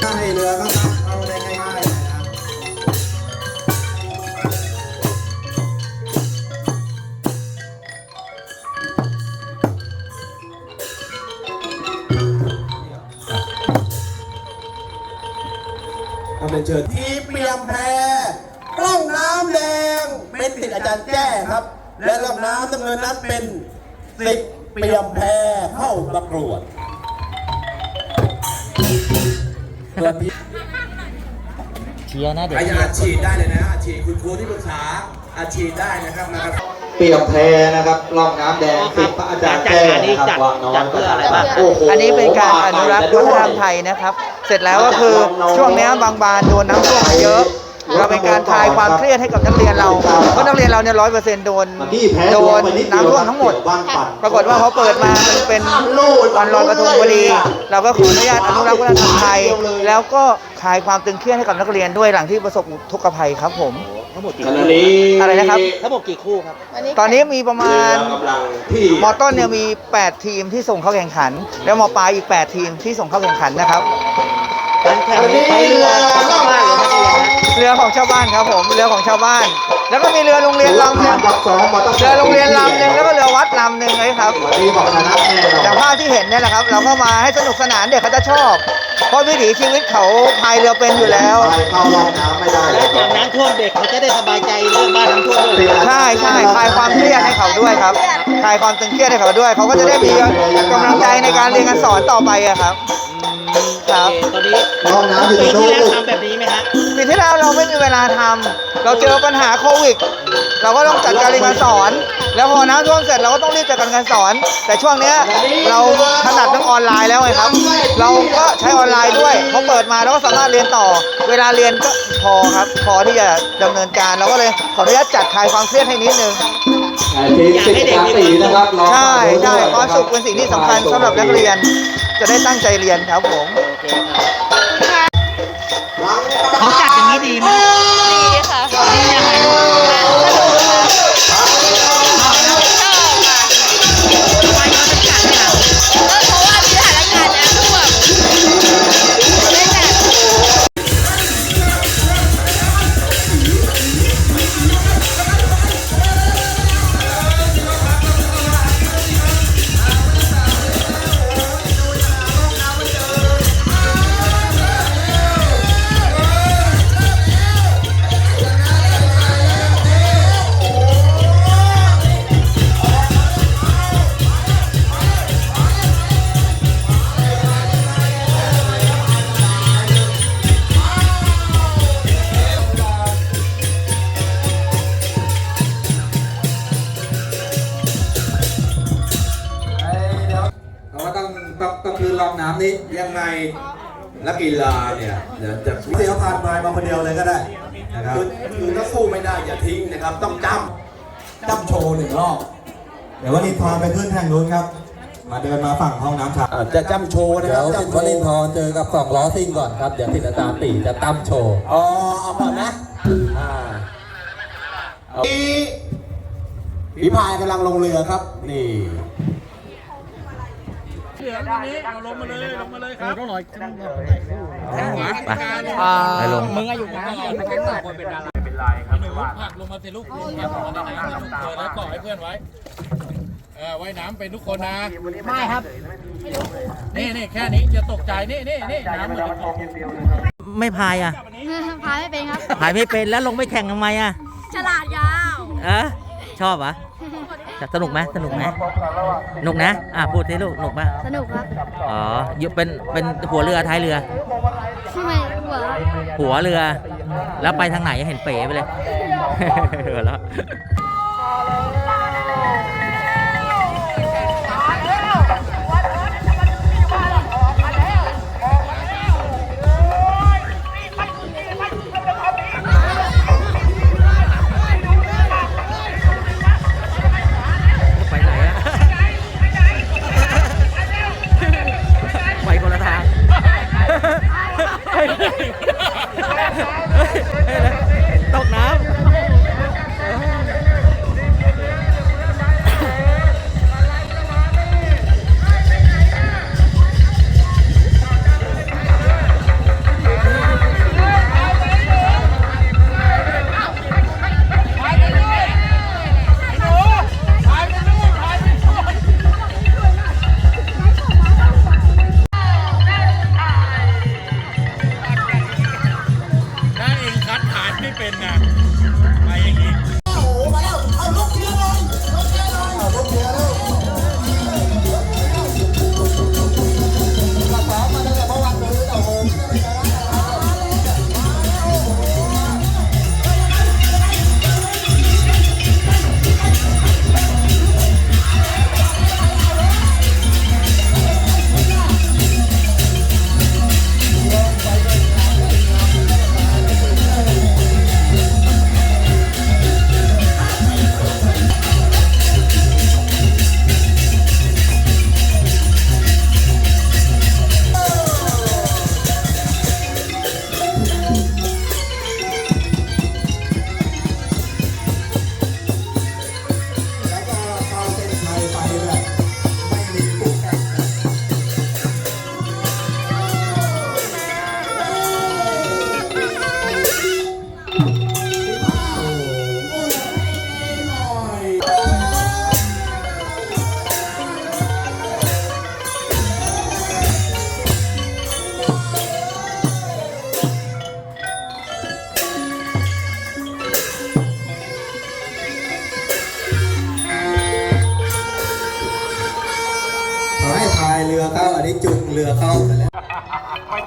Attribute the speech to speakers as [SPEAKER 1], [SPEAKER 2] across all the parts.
[SPEAKER 1] ใก
[SPEAKER 2] ล้เรือครับเข้าได้ง่ายๆนะครับ
[SPEAKER 1] ทำเป็นเชิญทีเปียมแพรกล้องน้ำแดงเป็นติดอาจารย์แจ้ครับ และลำน้ำน้ำเงินนั้นเป็นสิบเปียมแพรเข้าประกวด ส่วนที่
[SPEAKER 3] เชียร์นะเดี๋ยว
[SPEAKER 1] ใครจะอัดฉีดได้เลยนะอัดฉีดคุณครูที่ปรึกษาอัดฉีดได้นะครับมาครับ
[SPEAKER 2] เปรียบแพนะครับล่องน้ำแดงสิบพระอาจารย์แก้วนะครับวางน้อย
[SPEAKER 3] จัดเพื่ออะไรบ้าง
[SPEAKER 2] โอ้โห
[SPEAKER 4] อันนี้เป็นการอนุรักษ์วัฒนธรรมไทยนะครับ เสร็จแล้วก็คือช่วงเนี้ยบางบานโดนน้ำท่วมมาเยอะ เราเป็นการคลายความเครียดให้กับนักเรียนเราเพราะนักเรียนเราเนี่ยร้อยเปอร์เซ็นต์โดน
[SPEAKER 2] เมื่อกี้แพ้
[SPEAKER 4] โด
[SPEAKER 2] ตัวนไปนิดเดี
[SPEAKER 4] น้ำ
[SPEAKER 2] ยว
[SPEAKER 4] ท่วม
[SPEAKER 2] ครับ
[SPEAKER 4] ทั้งหมด
[SPEAKER 2] บ้านปั่น
[SPEAKER 4] ปรากฏว่าเขาเปิดมามันเป็นวันลอยกระทงพอดีเราก็ขออนุญาตอนุรักษ์วัฒนธรรมไทยแล้วก็คลายความตึงเครียดให้กับนักเรียนด้วยหลังที่ประสบอุทกภัยครับผม
[SPEAKER 3] ทั้งหมดกี่
[SPEAKER 2] ขณะ
[SPEAKER 3] คู่
[SPEAKER 2] นี้
[SPEAKER 4] อะไรนะครับ
[SPEAKER 3] ทั้งหมดกี่คู่ครับ
[SPEAKER 4] ตอนนี้มีประมาณ
[SPEAKER 2] เรือกำลังที่
[SPEAKER 4] มอต้นเนี่ยมี 8 ทีมที่ส่งเข้าแข่งขัน แล้วมอปลายอีก 8 ทีมที่ส่งเข้าแข่งขันนะครับ
[SPEAKER 3] การแข่งนี้ใช้เรือ เรียนนะ
[SPEAKER 4] เรือของชาวบ้านครับผมเรือของชาวบ้าน แล้วก็มีเรือโรงเรียนลำหนึง
[SPEAKER 2] กับสองมาตั้งแต่
[SPEAKER 4] เรือโรงเรียนลำหนึ่งแล้วก็เรือวัดลำหนึ่งเลยครับ
[SPEAKER 2] วันนี้บอกชนะแน่นอน
[SPEAKER 4] อย่างภาพที่เห็นเนี่ยแหละครับ เราก็มาให้สนุกสนานเด็กเขาจะชอบ เพราะวิถีชีวิตเขาพายเรือเป็นอยู่แล้ว
[SPEAKER 2] ไปเข้าล่องน้ำไม่ได้
[SPEAKER 3] แล้วอย่างน้ำท่วมเด็กเขาจะได้สบายใจเรื่องบ้านน้ำท่วมด้วย
[SPEAKER 4] ใช่ใช่คลายความเครียดให้เขาด้วยครับคลายความตึงเครียดให้เขาด้วย เขาก็จะได้มีกำลังใจในการเรียนการสอนต่อไปอะครับครับ
[SPEAKER 3] โอเคตอนนี้
[SPEAKER 2] ล่องน้ำอยู่ต
[SPEAKER 3] ปี
[SPEAKER 2] รง
[SPEAKER 3] ที่
[SPEAKER 2] นู้น
[SPEAKER 3] แล้วทำแบบนี้ไหมฮะ
[SPEAKER 4] ปี ที่แล้วเราไม่มีเวลาทำเราเจอปัญหาโควิด เราก็ต้องจัดการเรียนการสอน แล้วพอน้ำท่วมเสร็จเราก็ต้องรีบจัดการการสอน แต่ช่วงเนี้ยเราถนัดเรื่องออนไลน์แล้วไงครับ เราก็ใช้ออนไลน์ด้วยพอเปิดมาเราก็สามารถเรียนต่อ เวลาเรียนก็พอครับ พอที่จะดำเนินการเราก็เลยขออนุญาตจัดคลายความเครียดให้นิดนึง
[SPEAKER 2] ทีมสิบสามปีนะครับรอ
[SPEAKER 4] ใช่ใช่
[SPEAKER 2] ด้วย
[SPEAKER 4] ความสุขเป็นสิ่งที่สำคัญสำหรับนักเรียน จะได้ตั้งใจเรียนครับผม
[SPEAKER 3] โอเคครับ
[SPEAKER 4] เขาจัดอย่างนี้ดีไหม
[SPEAKER 5] ดีค่ะดี
[SPEAKER 1] ยังไง นักกีฬาเนี่ยเดี๋ยวจะ
[SPEAKER 2] เสียผ่านมามาคนเดียวเลยก็ได้นะครับ
[SPEAKER 1] คือคือถ้าสู้ไม่ได้อย่าทิ้งนะครับ ต้องจ
[SPEAKER 2] จำโชว์หนึ่งรอบเดี๋ยววันนี้ทอนไปขึ้นทางนู้นครับ มาเดินมาฝั่งห้องน้ำชายำ
[SPEAKER 1] อ่าจะจำโชว์นะ
[SPEAKER 6] เดี๋
[SPEAKER 1] ค
[SPEAKER 6] ย
[SPEAKER 1] รับ
[SPEAKER 6] วสิ
[SPEAKER 1] จำ
[SPEAKER 6] น
[SPEAKER 1] โช
[SPEAKER 6] วลินท
[SPEAKER 1] ว์
[SPEAKER 6] ร์เจอกับสองล้อซิ่งก่อนครับ เดี๋ยวสินอาจารย์ตีจะตั้มโชว์
[SPEAKER 1] อ๋อ เอาก่อนนะ
[SPEAKER 6] อ่า
[SPEAKER 1] นี่ผีพายกำลังลงเรือครับ นี่
[SPEAKER 3] ไปลง
[SPEAKER 4] มึงอายุนะ
[SPEAKER 7] ผักลงมาสิลูกลงมาลงมาในน้ำเจอแล้วก่อให้เพื่อนไว้เออว่ายน้ำเป็นทุกคนนะ
[SPEAKER 4] ไม่ครับ
[SPEAKER 7] นี่นี่แค่นี้จะตกใจนี่นี่นี่น้ำมัน
[SPEAKER 3] ไม่พายอะ
[SPEAKER 5] พายไม่เป็นครับ
[SPEAKER 3] พายไม่เป็นแล้วลงไปแข่งทำไมอะ
[SPEAKER 5] ฉลาดยาว
[SPEAKER 3] เออชอบเหรอะ สนุกไหมสนุกไหมสนุกนะอะพูดให้ลูกสนุกปะ
[SPEAKER 5] สนุกครับ
[SPEAKER 3] อ๋ออยู่เป็นเป็นหัวเรือท้ายเรือ
[SPEAKER 5] ไม่หัว
[SPEAKER 3] หัวเรือ แล้วไปทางไหนเห็นเป๋ไปเลยหัวเรา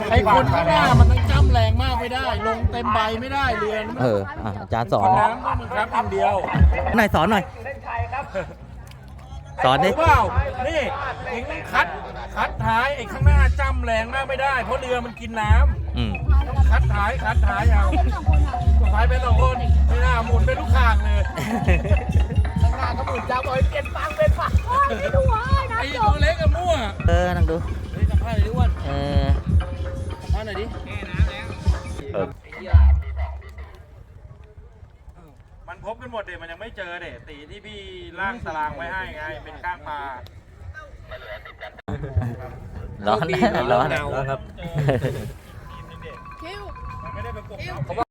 [SPEAKER 3] ไอ้คน
[SPEAKER 2] ข้า
[SPEAKER 7] งหน้ามันต้องจ้ำแรงมากไม่ได้ ลงเต็มใบไม่ได้เรือมัน
[SPEAKER 3] เอออะอาจารย์สอน
[SPEAKER 7] น้ำต้องมึงครับอย่างเดียว
[SPEAKER 3] หน่อยสอนหน่อยสอนดิ
[SPEAKER 7] รู้เปล่านี่เองต้องคัดคัดท้ายไอ้ข้างหน้าจ้ำแรงมากไม่ได้ เพราะเรือมันกินน้
[SPEAKER 3] อืมำ
[SPEAKER 7] คัดท้ายคัดท้ายเอาท้ายเป็นสองคนไม่น่าหมุนเป็นลูกข่างเลยข้างหน้าก็หมุนจ้ำเอาไอ้เปลี่ยนฟังเป็นฟังไอ้ตัวเล็กกับมั่ว
[SPEAKER 3] เออนั่งดู
[SPEAKER 7] เฮ้ยสัมภาษณ์หน่อยดิอ้วน
[SPEAKER 3] เออ
[SPEAKER 7] มันพบกันหมดเด็มันยังไม่เจอเด็ตีที่พี่ร่างตารางไว้ให้ไง เป็นก้างปลา
[SPEAKER 3] ร้อนนะร้อนนะร้อนครับ
[SPEAKER 7] มันไม่ได้ประกบเรา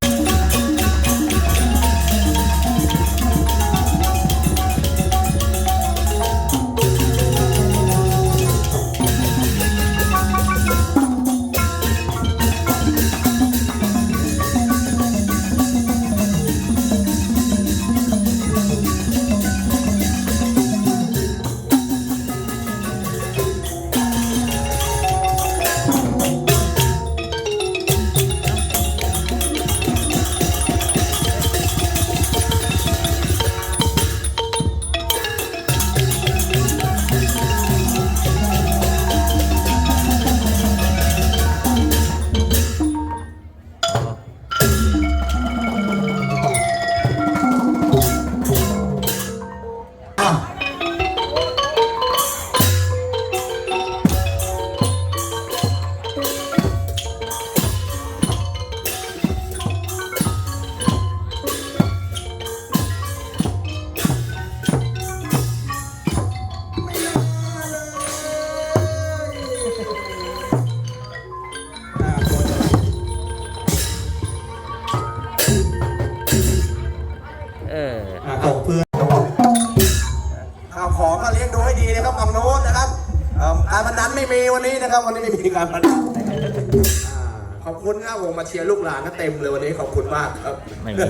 [SPEAKER 2] น
[SPEAKER 1] นี้นะครับ วันนี้ไม่มีการพนันอ่าขอบคุณครับผมมาเชียร์ลูกหลานก็เต็มเลยวันนี้ขอบคุณมากครับ
[SPEAKER 3] ไม่มี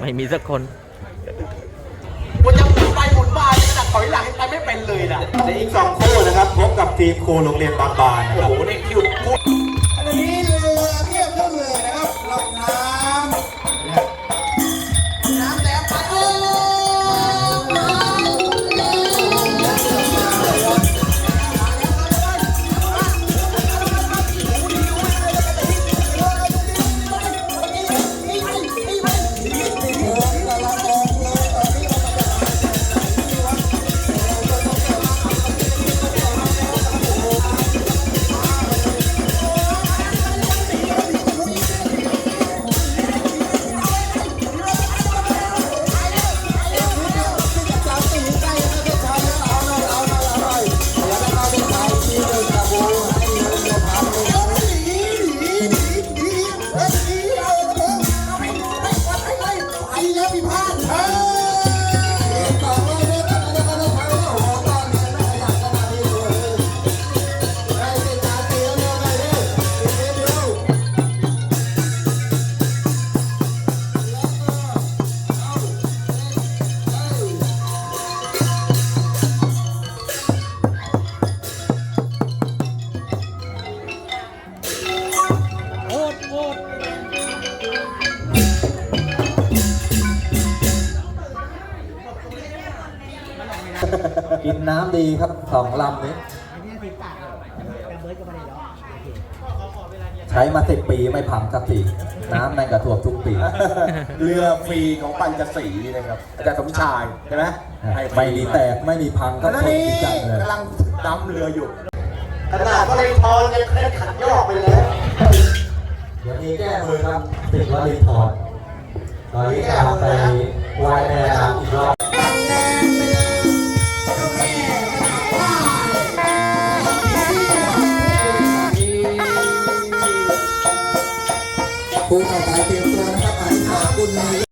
[SPEAKER 3] ไม่มีสักคน
[SPEAKER 1] วันจะหมุนไปหมุนมาขนาดถอยหลังยังไปไม่เป็นเลยนะ
[SPEAKER 2] ในอีกสองคู่นะครับพบกับทีมครูโรงเรียนบางบานนะครับ
[SPEAKER 1] โอ้โหนี่คิวพูด
[SPEAKER 6] กินน้ำดีครับสองลำนี้ใช้มาสิบปีไม่พังสักทีน้ำแมงกระท่วมทุกปี
[SPEAKER 1] เรือฟรีของปัญจศรีนะครับอาจารย์สมชายใช่ไหมให้ฟรี
[SPEAKER 6] ไม่มีแตกไม่มีพังก็
[SPEAKER 1] แล้ว
[SPEAKER 6] ทน
[SPEAKER 1] นี่
[SPEAKER 6] ที่จัดเลย
[SPEAKER 1] กำลังดำเรืออยู่ ขนาดก็เลยทอนยังเคยขัดยอกไปแล้ว
[SPEAKER 6] เดี๋ยวนี้แก้มือครับติดว่ารีพอร์ตตอนนี้ตามไปวายแม่น้ำอีกรอบ
[SPEAKER 2] คู่ต่อไปเตรียมตัวนะครับอันนี้ขอบ